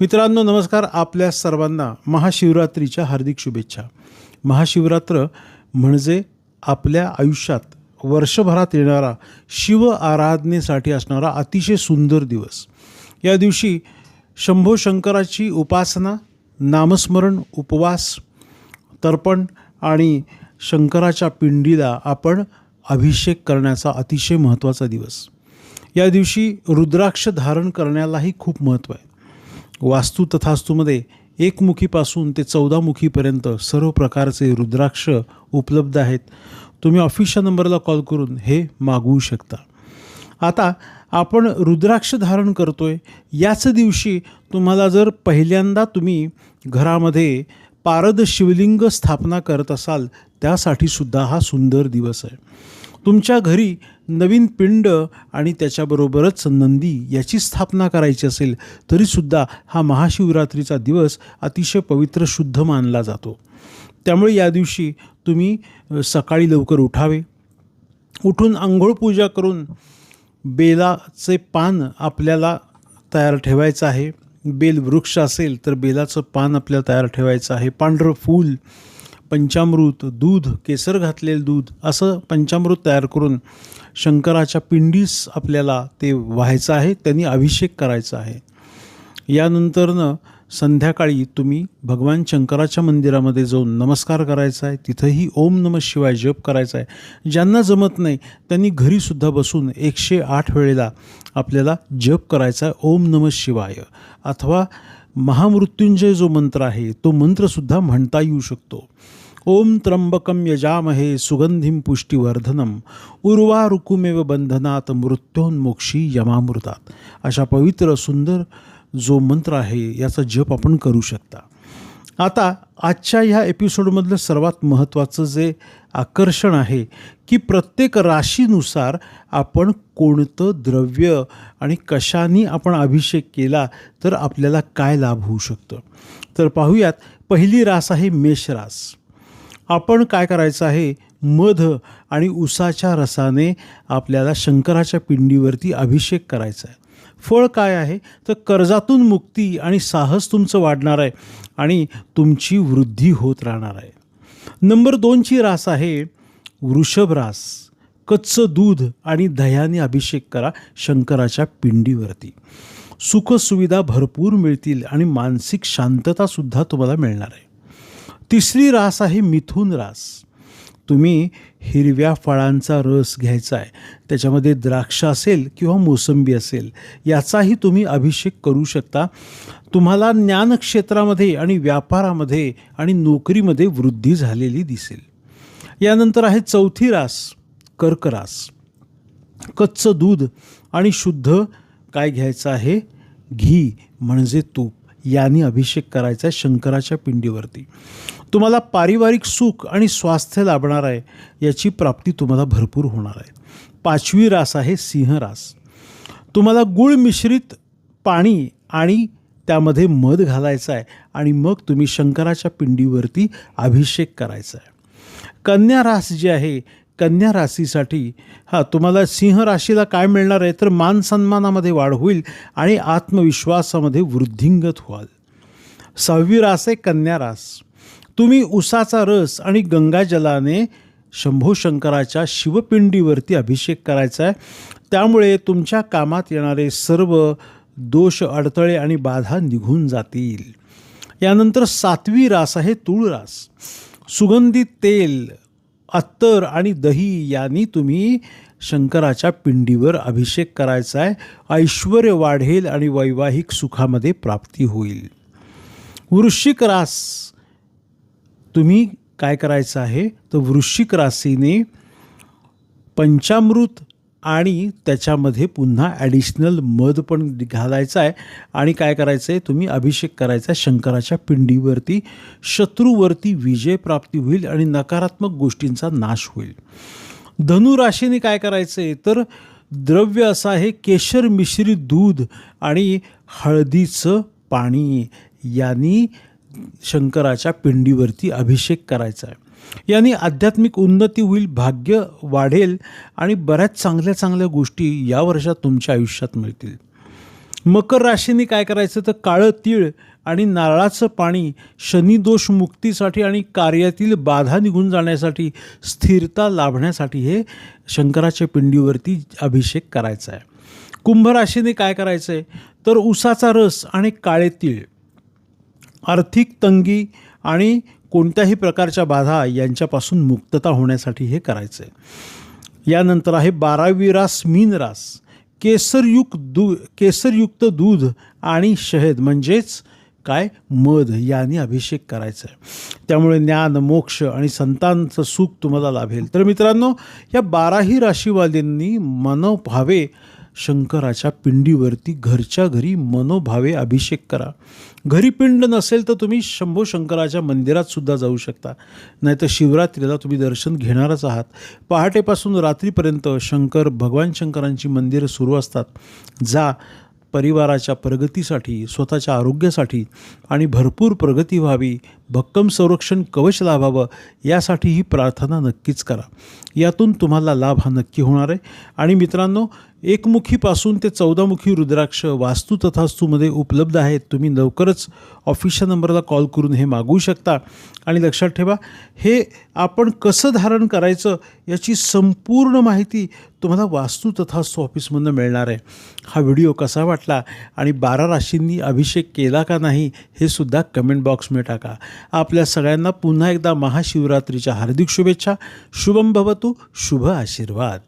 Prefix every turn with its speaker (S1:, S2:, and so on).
S1: मित्रांनो नमस्कार आपल्या सर्वांना महाशिवरात्रीच्या हार्दिक शुभेच्छा. महाशिवरात्र म्हणजे आपल्या आयुष्यात वर्षभरात येणारा शिव आराधनेसाठी असणारा अतिशय सुंदर दिवस. या दिवशी शंभो शंकराची उपासना नामस्मरण उपवास तर्पण आणि शंकराच्या पिंडीला आपण अभिषेक करण्याचा अतिशय महत्त्वाचा दिवस. या दिवशी रुद्राक्ष धारण करण्यालाही खूप महत्त्व आहे. वास्तू तथास्तूमध्ये एकमुखीपासून ते चौदामुखीपर्यंत सर्व प्रकारचे रुद्राक्ष उपलब्ध आहेत. तुम्ही ऑफिसच्या नंबरला कॉल करून हे मागवू शकता. आता आपण रुद्राक्ष धारण करतो आहे याच दिवशी तुम्हाला जर पहिल्यांदा तुम्ही घरामध्ये पारद शिवलिंग स्थापना करत असाल त्यासाठी सुद्धा हा सुंदर दिवस आहे. तुमच्या घरी नवीन पिंड आणि त्याच्याबरोबरच नंदी याची स्थापना करायची असेल तरीसुद्धा हा महाशिवरात्रीचा दिवस अतिशय पवित्र शुद्ध मानला जातो. त्यामुळे या दिवशी तुम्ही सकाळी लवकर उठावे. उठून आंघोळ पूजा करून बेलाचे पान आपल्याला तयार ठेवायचं आहे. बेल वृक्ष असेल तर बेलाचं पान आपल्याला तयार ठेवायचं आहे. पांढरं फूल पंचामृत दूध केसर घातलेलं दूध असं पंचामृत तयार करून शंकराच्या पिंडीस आपल्याला ते व्हायचं आहे त्यांनी अभिषेक करायचा आहे. यानंतरनं संध्याकाळी तुम्ही भगवान शंकराच्या मंदिरामध्ये जाऊन नमस्कार करायचा आहे तिथंही ओम नम शिवाय जप करायचा आहे. ज्यांना जमत नाही त्यांनी घरीसुद्धा बसून एकशे आठ वेळेला आपल्याला जप करायचा आहे ओम नम शिवाय. अथवा महामृत्युंजय जो मंत्र आहे तो मंत्रसुद्धा म्हणता येऊ शकतो. ओम त्र्यंबकम यजामहे सुगंधिम पुष्टिवर्धनम उर्वारुकुमेव बंधनात मृत्योन्मोक्षी यमामृतात. अशा पवित्र सुंदर जो मंत्र आहे याचा जप आपण करू शकता. आता आजच्या ह्या एपिसोडमधलं सर्वात महत्त्वाचं जे आकर्षण आहे की प्रत्येक राशीनुसार आपण कोणतं द्रव्य आणि कशाने आपण अभिषेक केला तर आपल्याला काय लाभ होऊ शकतं. तर पाहूयात पहिली रास आहे मेषरास आपण काय करायचं आहे? मध आणि उसाच्या रसाने आपल्याला शंकराच्या पिंडीवरती अभिषेक करायचा आहे. फळ काय आहे? तर कर्जातून मुक्ती आणि साहस तुमचं वाढणार आहे आणि तुमची वृद्धी होत राहणार आहे. नंबर दोनची रास आहे वृषभ रास. कच्चं दूध आणि दह्याने अभिषेक करा शंकराच्या पिंडीवरती. सुखसुविधा भरपूर मिळतील आणि मानसिक शांततासुद्धा तुम्हाला मिळणार आहे. तिसरी रास आहे मिथुन रास. तुम्ही हिरव्या फळांचा रस घ्यायचा आहे. त्याच्यामध्ये द्राक्ष असेल किंवा मोसंबी असेल याचाही तुम्ही अभिषेक करू शकता. तुम्हाला ज्ञानक्षेत्रामध्ये आणि व्यापारामध्ये आणि नोकरीमध्ये वृद्धी झालेली दिसेल. यानंतर आहे चौथी रास कर्करास कच्चं दूध आणि शुद्ध काय घ्यायचं आहे? घी म्हणजे तूप. याने अभिषेक करायचा आहे शंकराच्या पिंडीवरती. तुम्हाला पारिवारिक सुख आणि स्वास्थ्य लाभणार आहे याची प्राप्ती तुम्हाला भरपूर होणार आहे. पाचवी रास आहे सिंहरास. तुम्हाला गुळ मिश्रित पाणी आणि त्यामध्ये मध घालायचं आहे आणि मग तुम्ही शंकराच्या पिंडीवरती अभिषेक करायचा आहे. कन्या रास जी आहे कन्या राशीसाठी. हा तुम्हाला सिंह राशीला काय मिळणार आहे? तर मान सन्मानामध्ये वाढ होईल आणि आत्मविश्वासामध्ये वृद्धिंगत व्हाल. सहावी रास आहे कन्या रास. तुम्ही उसाचा रस आणि गंगाजलाने शंभो शंकराच्या शिवपिंडीवरती अभिषेक करायचा आहे. त्यामुळे तुमच्या कामात येणारे सर्व दोष अडथळे आणि बाधा निघून जातील. यानंतर सातवी रास आहे तूळ रास सुगंधित तेल अत्तर आणि दही यांनी तुम्ही शंकराच्या पिंडीवर अभिषेक करायचा आहे ऐश्वर वाढेल आणि वैवाहिक सुखामध्ये प्राप्ती होईल. वृश्चिक रास. तुम्ही काय करायचं आहे? तर वृश्चिक राशीने पंचामृत आणि त्याच्यामध्ये पुन्हा ॲडिशनल मध पण घालायचं आहे. आणि काय करायचं आहे? तुम्ही अभिषेक करायचा आहे शंकराच्या पिंडीवरती. शत्रूवरती विजय प्राप्ती होईल आणि नकारात्मक गोष्टींचा नाश होईल. धनुराशीने काय करायचं आहे? तर द्रव्य असं आहे केशर मिश्रित दूध आणि हळदीचं पाणी. यांनी शंकराच्या पिंडीवरती अभिषेक करायचा आहे. याने आध्यात्मिक उन्नती होईल भाग्य वाढेल आणि बऱ्याच चांगल्या चांगल्या गोष्टी या वर्षात तुमच्या आयुष्यात मिळतील. मकर राशीने काय करायचं तर काळं तीळ आणि नारळाचं पाणी शनिदोष मुक्तीसाठी आणि कार्यातील बाधा निघून जाण्यासाठी स्थिरता लाभण्यासाठी हे शंकराच्या पिंडीवरती अभिषेक करायचा आहे. कुंभ राशीने काय करायचं आहे तर उसाचा रस आणि काळे तीळ आर्थिक तंगी आणि कोणत्याही प्रकारच्या बाधा यांच्यापासून मुक्तता होण्यासाठी हे करायचं. आहे यानंतर आहे बारावी रास मीन रास. केसरयुक्त दू केसरयुक्त दूध आणि शहद म्हणजेच काय? मध याने अभिषेक करायचा. आहे त्यामुळे ज्ञान मोक्ष आणि संतांचं सुख तुम्हाला लाभेल. तर मित्रांनो या बाराही राशीवाल्यांनी मनोभावे शंकराच्या पिंडीवरती घरच्या घरी मनोभावे अभिषेक करा. घरी पिंड नसेल तर तुम्ही शंभो शंकराच्या मंदिरात सुद्धा जाऊ शकता. नाहीतर शिवरात्रीला तुम्ही दर्शन घेणारच आहात. पहाटेपासून रात्रीपर्यंत शंकर भगवान शंकरांची मंदिरं सुरू असतात. जा परिवाराच्या प्रगतीसाठी स्वतःच्या आरोग्यासाठी आणि भरपूर प्रगती व्हावी. भक्कम संरक्षण कवच लाभावं यासाठी ही प्रार्थना नक्कीच करा. यातून तुम्हाला लाभ हा नक्की होणार आहे. आणि मित्रांनो एकमुखीपासून ते चौदामुखी रुद्राक्ष वास्तू तथास्तूमध्ये उपलब्ध आहेत. तुम्ही लवकरच ऑफिसच्या नंबरला कॉल करून हे मागवू शकता. आणि लक्षात ठेवा हे आपण कसं धारण करायचं याची संपूर्ण माहिती तुम्हाला वास्तू तथास्तू ऑफिसमधनं मिळणार आहे. हा व्हिडिओ कसा वाटला आणि बारा राशींनी अभिषेक केला का नाही हे सुद्धा कमेंट बॉक्समध्ये टाका. आपल्या सगळ्यांना पुन्हा एकदा महाशिवरात्रीच्या हार्दिक शुभेच्छा. शुभम भवतु शुभ आशीर्वाद.